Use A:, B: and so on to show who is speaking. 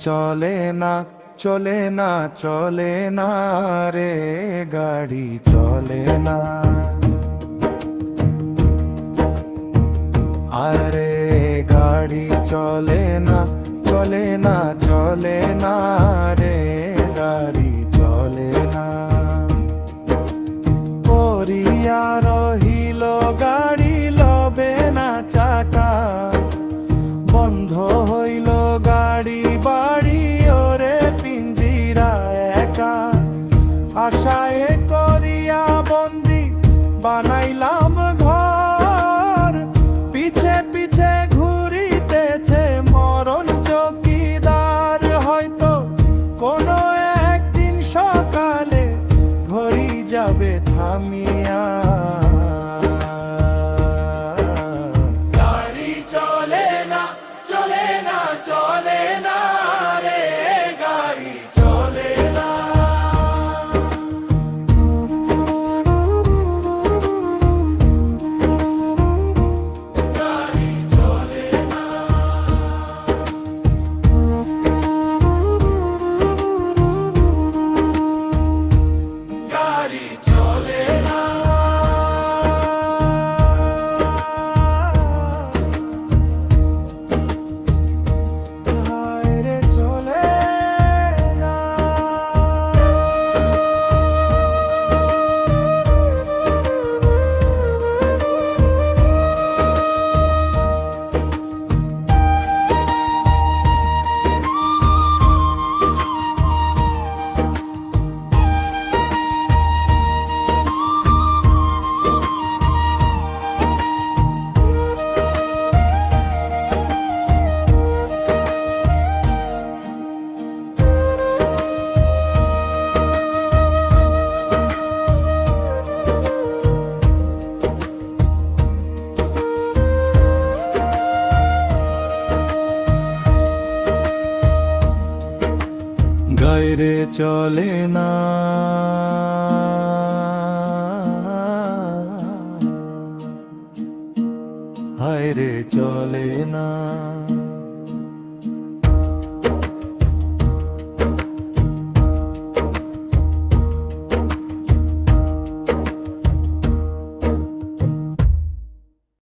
A: চলে না চলে না চলে না রে গাড়ি, চলে না। আরে গাড়ি চলে না চলে না চলে না আশায় করিয়া বন্দি বানাইলাম ঘর। পিছে পিছে ঘুরিতেছে মরণ চকিদার। হয়তো কোনো একদিন সকালে ঘড়ি যাবে থামিয়া। চলে না চলে না, চলে গায়রে চলে না। হায় রে চলে না।